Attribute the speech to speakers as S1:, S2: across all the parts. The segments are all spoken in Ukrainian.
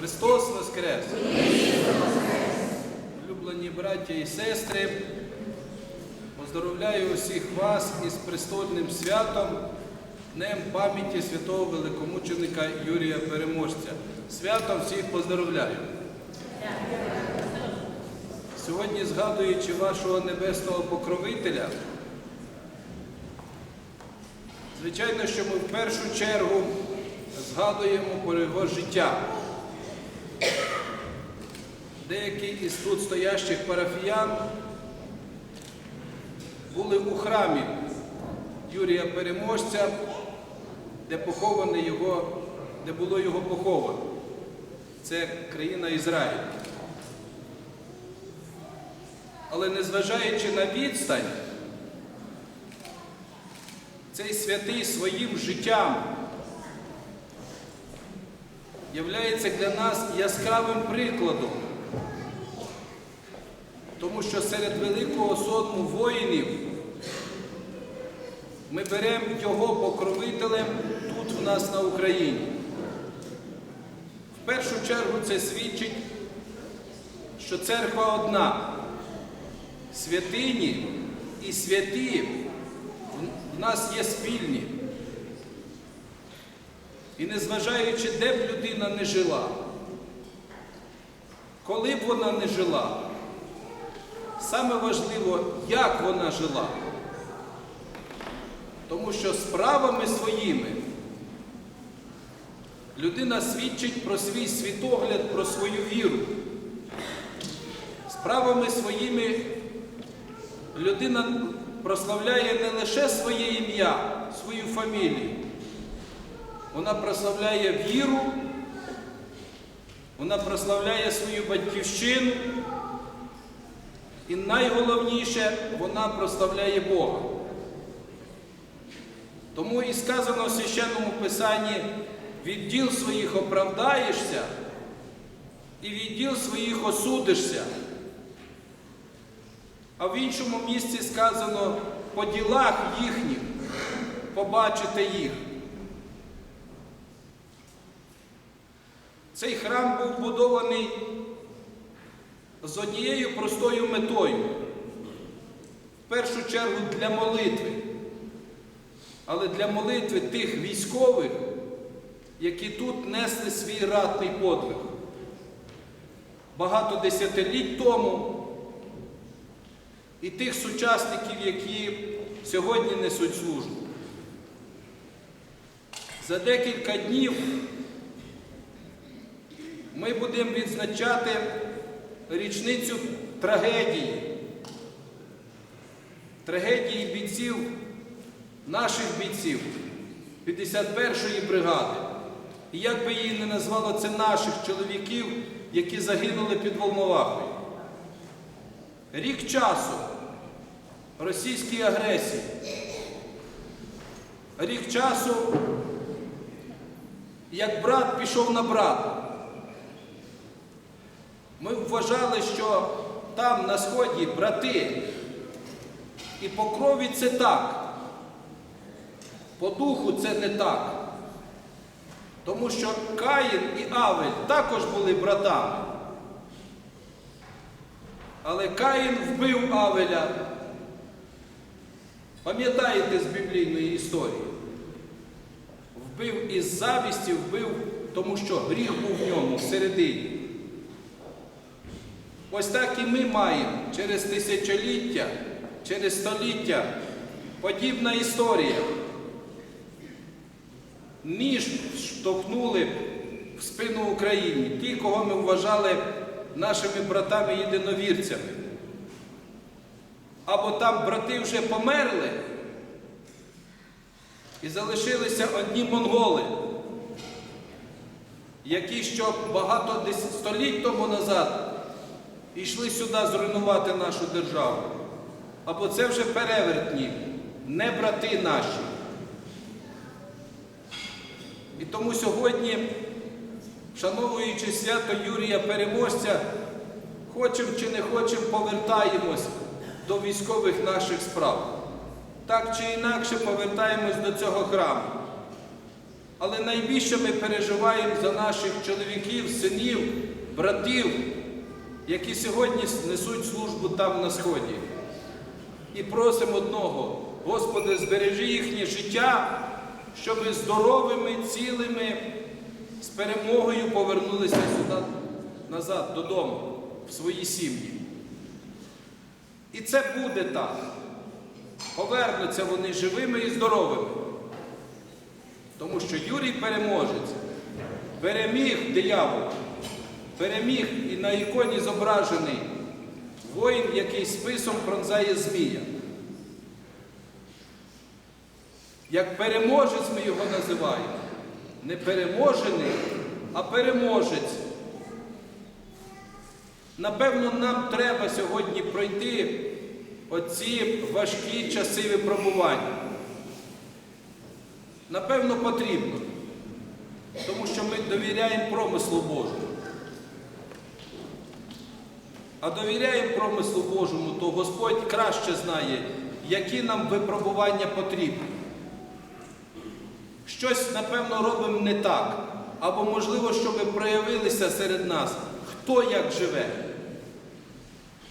S1: Христос Воскрес! Улюблені браття і сестри, поздоровляю усіх вас із престольним святом, Днем пам'яті святого великомученика Юрія Переможця. Святом всіх поздоровляю. Сьогодні, згадуючи вашого небесного покровителя, звичайно, що ми в першу чергу згадуємо про його життя. Деякі із тут стоящих парафіян були у храмі Юрія Переможця, де похований його, де було його поховано. Це країна Ізраїль. Але незважаючи на відстань, цей святий своїм життям являється для нас яскравим прикладом, тому що серед великого сотму воїнів ми беремо його покровителем тут в нас на Україні. В першу чергу це свідчить, що церква одна. Святині і святі в нас є спільні. І незважаючи, де б людина не жила, коли б вона не жила, саме важливо, як вона жила. Тому що справами своїми людина свідчить про свій світогляд, про свою віру. Справами своїми людина прославляє не лише своє ім'я, свою фамілію. Вона прославляє віру, вона прославляє свою батьківщину. І найголовніше, вона прославляє Бога. Тому і сказано в священному Писанні, від діл своїх оправдаєшся і від діл своїх осудишся. А в іншому місці сказано, по ділах їхніх побачите їх. Цей храм був будований з однією простою метою. В першу чергу для молитви, але для молитви тих військових, які тут несли свій ратний подвиг. Багато десятиліть тому і тих сучасників, які сьогодні несуть службу. За декілька днів ми будемо відзначати річницю трагедії, трагедії бійців, наших бійців 51-ї бригади. І як би її не назвало, це наших чоловіків, які загинули під Волновахою. Рік часу російській агресії. Рік часу, як брат пішов на брата. Вважали, що там на сході брати. І по крові це так. По духу це не так. Тому що Каїн і Авель також були братами. Але Каїн вбив Авеля. Пам'ятаєте з біблійної історії? Вбив із завісті, вбив, тому що гріх був в ньому всередині. Ось так і ми маємо через тисячоліття, через століття подібна історія. Ніж штовхнули в спину Україні, ті, кого ми вважали нашими братами-єдиновірцями. Або там брати вже померли і залишилися одні монголи, які що багато століть тому назад йшли сюди зруйнувати нашу державу. Або це вже перевертні, не брати наші. І тому сьогодні, вшановуючи свято Юрія Переможця, хочемо чи не хочемо, повертаємось до військових наших справ. Так чи інакше повертаємось до цього храму. Але найбільше ми переживаємо за наших чоловіків, синів, братів, які сьогодні несуть службу там на Сході. І просимо одного, Господи, збережи їхнє життя, щоб здоровими, цілими, з перемогою повернулися сюди назад додому, в свої сім'ї. І це буде так. Повернуться вони живими і здоровими. Тому що Юрій переможець, переміг диявола, переміг і на іконі зображений воїн, який списом пронзає змія. Як переможець ми його називаємо. Не переможений, а переможець. Напевно, нам треба сьогодні пройти оці важкі часи випробування. Напевно, потрібно, тому що ми довіряємо промислу Божому. А довіряємо промислу Божому, то Господь краще знає, які нам випробування потрібні. Щось, напевно, робимо не так. Або, можливо, щоб проявилися серед нас, хто як живе.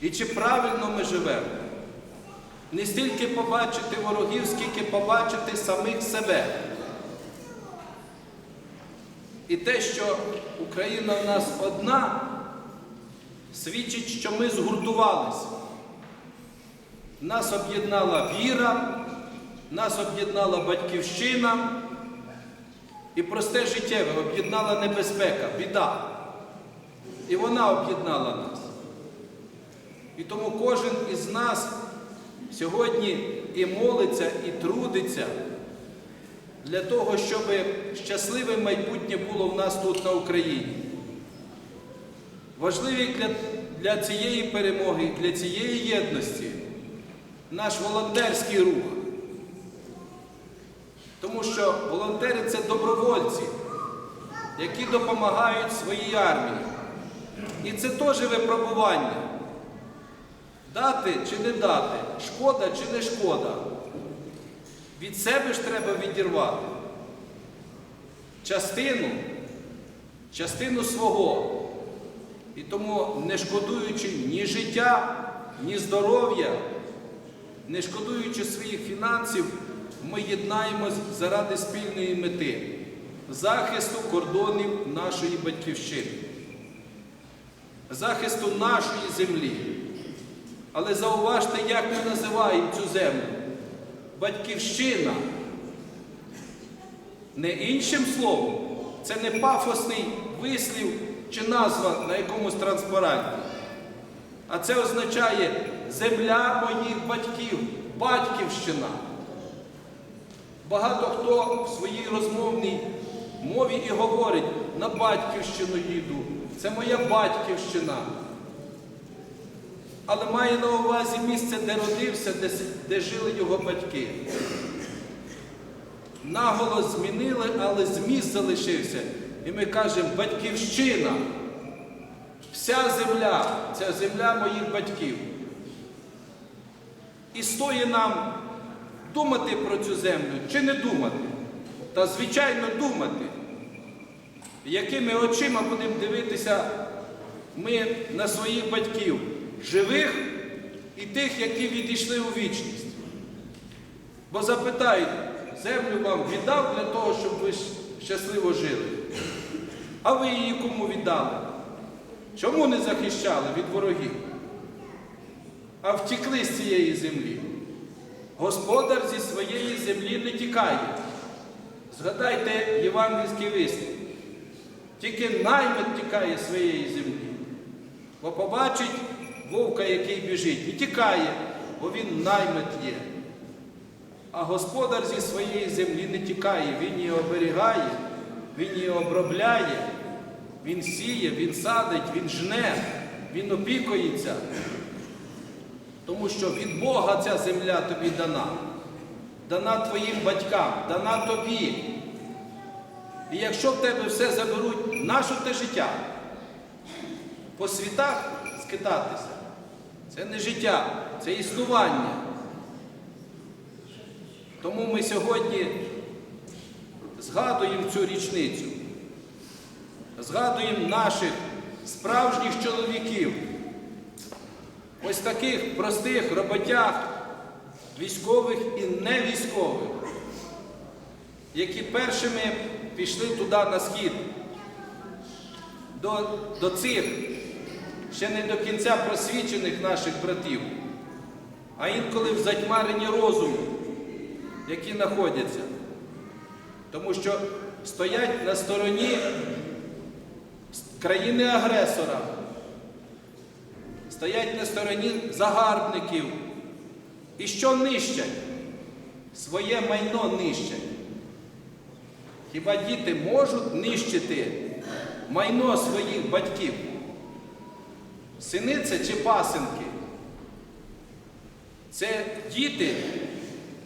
S1: І чи правильно ми живемо. Не стільки побачити ворогів, скільки побачити самих себе. І те, що Україна в нас одна, свідчить, що ми згуртувалися. Нас об'єднала віра, нас об'єднала батьківщина і просте життєве об'єднала небезпека, біда. І вона об'єднала нас. І тому кожен із нас сьогодні і молиться, і трудиться для того, щоб щасливе майбутнє було в нас тут на Україні. Важливий для, для цієї перемоги, для цієї єдності наш волонтерський рух. Тому що волонтери це добровольці, які допомагають своїй армії. І це теж випробування. Дати чи не дати, шкода чи не шкода. Від себе ж треба відірвати. Частину, частину свого. І тому, не шкодуючи ні життя, ні здоров'я, не шкодуючи своїх фінансів, ми єднаємось заради спільної мети захисту кордонів нашої батьківщини, захисту нашої землі. Але зауважте, як ми називаємо цю землю. Батьківщина. Не іншим словом, це не пафосний вислів чи назва на якомусь транспаранті. А це означає земля моїх батьків, батьківщина. Багато хто в своїй розмовній мові і говорить, на батьківщину їду. Це моя батьківщина. Але має на увазі місце, де родився, де, де жили його батьки. Наголос змінили, але зміст залишився. І ми кажемо, батьківщина. Вся земля це земля моїх батьків. І стоїть нам думати про цю землю чи не думати. Та, звичайно, думати, якими очима будемо дивитися ми на своїх батьків, живих і тих, які відійшли у вічність. Бо запитають, землю вам віддав для того, щоб ви щасливо жили. А ви її кому віддали? Чому не захищали від ворогів? А втікли з цієї землі. Господар зі своєї землі не тікає. Згадайте євангельський вислів. Тільки наймит тікає з своєї землі. Бо побачить вовка, який біжить, і тікає, бо він наймит є. А господар зі своєї землі не тікає, він її оберігає, він її обробляє, він сіє, він садить, він жне, він опікується. Тому що від Бога ця земля тобі дана, дана твоїм батькам, дана тобі. І якщо в тебе все заберуть, наше те життя? По світах скитатися. Це не життя, це існування. Тому ми сьогодні згадуємо цю річницю, згадуємо наших справжніх чоловіків, ось таких простих роботяг, військових і невійськових, які першими пішли туди на схід, до, до цих ще не до кінця просвічених наших братів, а інколи в затьмаренні розуму, які знаходяться. Тому що стоять на стороні країни-агресора, стоять на стороні загарбників. І що нищать? Своє майно нищать. Хіба діти можуть нищити майно своїх батьків? Сини це чи пасенки? Це діти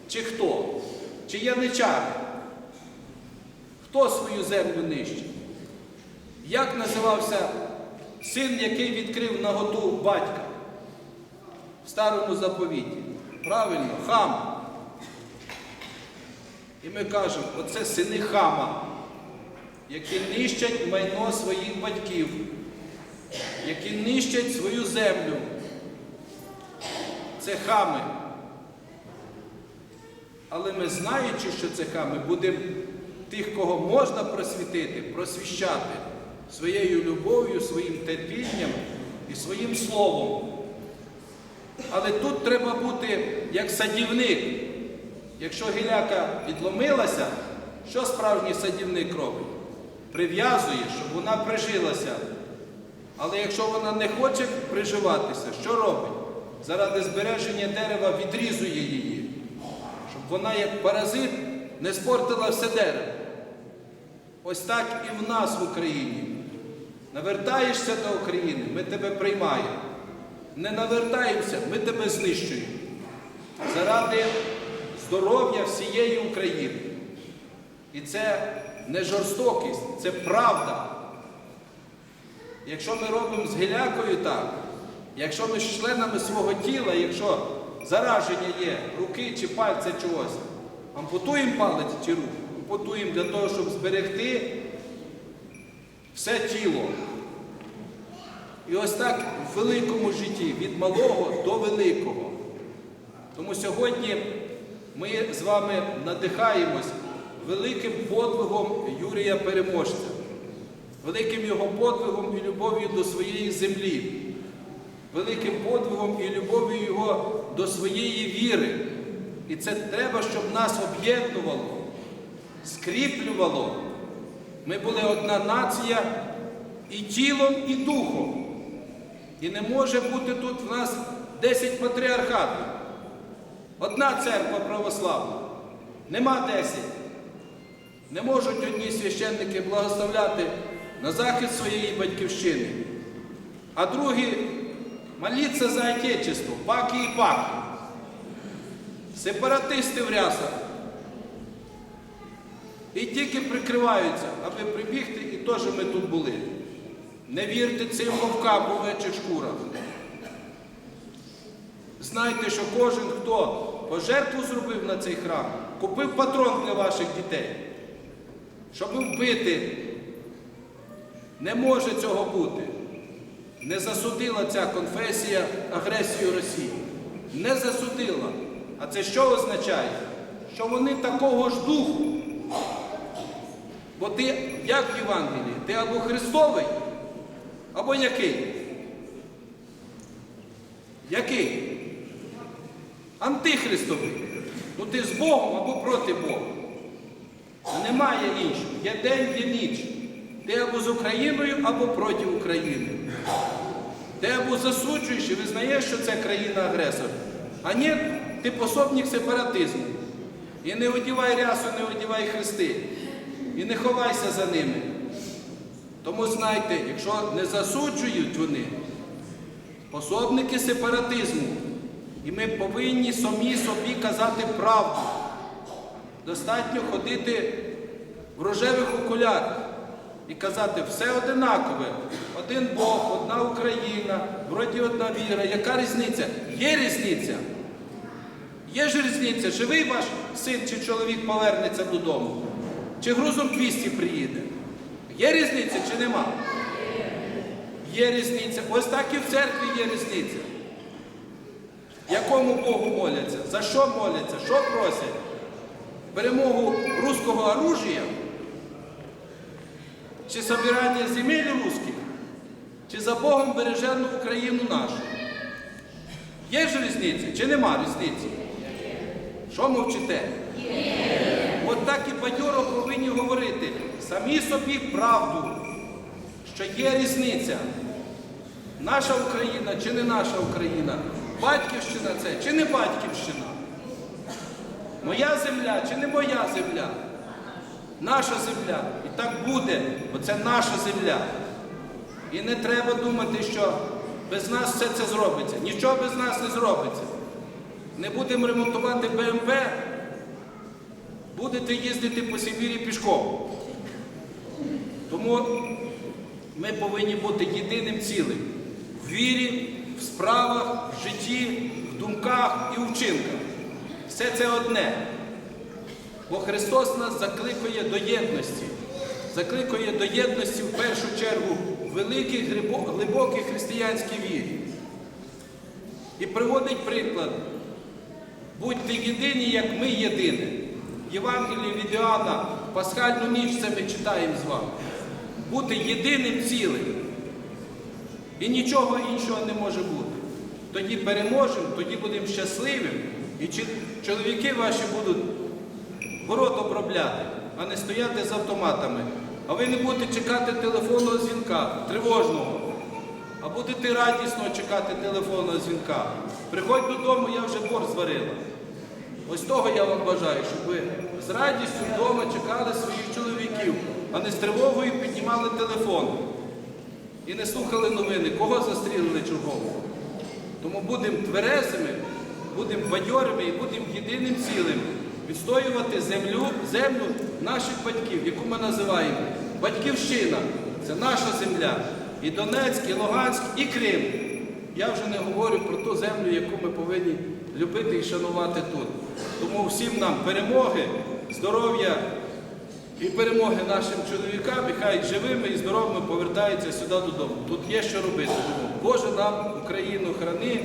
S1: чи хто? Чи яничари? Хто свою землю нищить? Як називався син, який відкрив наготу батька в старому заповіті? Правильно, хам. І ми кажемо, оце сини хама, які нищать майно своїх батьків, які нищать свою землю. Це хами. Але ми, знаючи, що це хами, будемо тих, кого можна просвітити, просвіщати своєю любов'ю, своїм терпінням і своїм словом. Але тут треба бути як садівник. Якщо гіляка відломилася, що справжній садівник робить? Прив'язує, щоб вона прижилася. Але якщо вона не хоче приживатися, що робить? Заради збереження дерева відрізує її, щоб вона, як паразит, не спортила все дерево. Ось так і в нас в Україні. Навертаєшся до України, ми тебе приймаємо. Не навертаємося, ми тебе знищуємо. Заради здоров'я всієї України. І це не жорстокість, це правда. Якщо ми робимо з гілякою так, якщо ми з членами свого тіла, якщо зараження є руки чи пальця чогось, ампутуємо палець чи руку, ампутуємо для того, щоб зберегти все тіло. І ось так в великому житті, від малого до великого. Тому сьогодні ми з вами надихаємось великим подвигом Юрія Переможця, великим його подвигом і любов'ю до своєї землі, великим подвигом і любов'ю його до своєї віри. І це треба, щоб нас об'єднувало, скріплювало. Ми були одна нація і тілом, і духом. І не може бути тут в нас 10 патріархатів. Одна церква православна. Нема 10. Не можуть одні священники благословляти на захист своєї батьківщини, а другі моліться за Отечество, паки і паки. Сепаратисти в рясах. І тільки прикриваються, аби прибігти, і теж ми тут були. Не вірте цим вовкам у овечих шкурах. Знайте, що кожен, хто пожертву зробив на цей храм, купив патрон для ваших дітей, щоб вбити. Не може цього бути. Не засудила ця конфесія агресію Росії. Не засудила. А це що означає? Що вони такого ж духу. Бо ти як в Євангелії? Ти або Христовий, або який? Який? Антихристовий. Ну ти з Богом або проти Бога. Немає іншого. Є день, є ніч. Ти або з Україною, або проти України. Ти або засуджуєш і визнаєш, що це країна-агресор. А ні, ти пособник сепаратизму. І не одівай рясу, не одівай хрести. І не ховайся за ними. Тому знайте, якщо не засуджують вони, пособники сепаратизму, і ми повинні самі собі казати правду. Достатньо ходити в рожевих окулярах і казати, все одинакове, один Бог, одна Україна, вроді одна віра. Яка різниця? Є різниця. Є ж різниця, живий ваш син чи чоловік повернеться додому. Чи грузом 200 приїде. Є різниця чи нема? Є різниця. Ось так і в церкві є різниця. Якому Богу моляться? За що моляться? Що просять? Перемогу руського оружия? Чи собирання земель русських? Чи за Богом бережену Україну нашу? Є ж різниця чи нема різниці? Що мовчите? От так і бадьоро повинні говорити самі собі правду, що є різниця. Наша Україна чи не наша Україна? Батьківщина це чи не батьківщина? Моя земля чи не моя земля? Наша земля. І так буде, бо це наша земля. І не треба думати, що без нас все це зробиться. Нічого без нас не зробиться. Не будемо ремонтувати БМП, будете їздити по Сибірі пішком. Тому ми повинні бути єдиним цілим в вірі, в справах, в житті, в думках і в вчинках. Все це одне. Бо Христос нас закликає до єдності. Закликає до єдності в першу чергу в великій глибо- глибокій християнській вірі. І приводить приклад. Будьте єдині, як ми єдині. Євангеліє від Іоанна, пасхальну ніч це ми читаємо з вами. Бути єдиним цілим. І нічого іншого не може бути. Тоді переможемо, тоді будемо щасливим, і чоловіки ваші будуть город обробляти, а не стояти з автоматами. А ви не будете чекати телефонного дзвінка, тривожного, а будете радісно чекати телефонного дзвінка. Приходь додому, я вже борщ зварила. Ось того я вам бажаю, щоб ви з радістю вдома чекали своїх чоловіків, а не з тривогою піднімали телефон і не слухали новини, кого застрілили чергового. Тому будемо тверезими, будемо бадьорими і будемо єдиним цілим відстоювати землю, землю наших батьків, яку ми називаємо Батьківщина. Це наша земля. І Донецьк, і Луганськ, і Крим. Я вже не говорю про ту землю, яку ми повинні любити і шанувати тут. Тому всім нам перемоги, здоров'я і перемоги нашим чоловікам, і хай живими і здоровими повертаються сюди додому. Тут є що робити. Боже нам Україну храни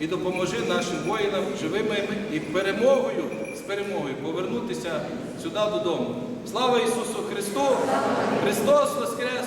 S1: і допоможи нашим воїнам живими і перемогою, з перемогою повернутися сюди додому. Слава Ісусу Христу! Христос Воскрес!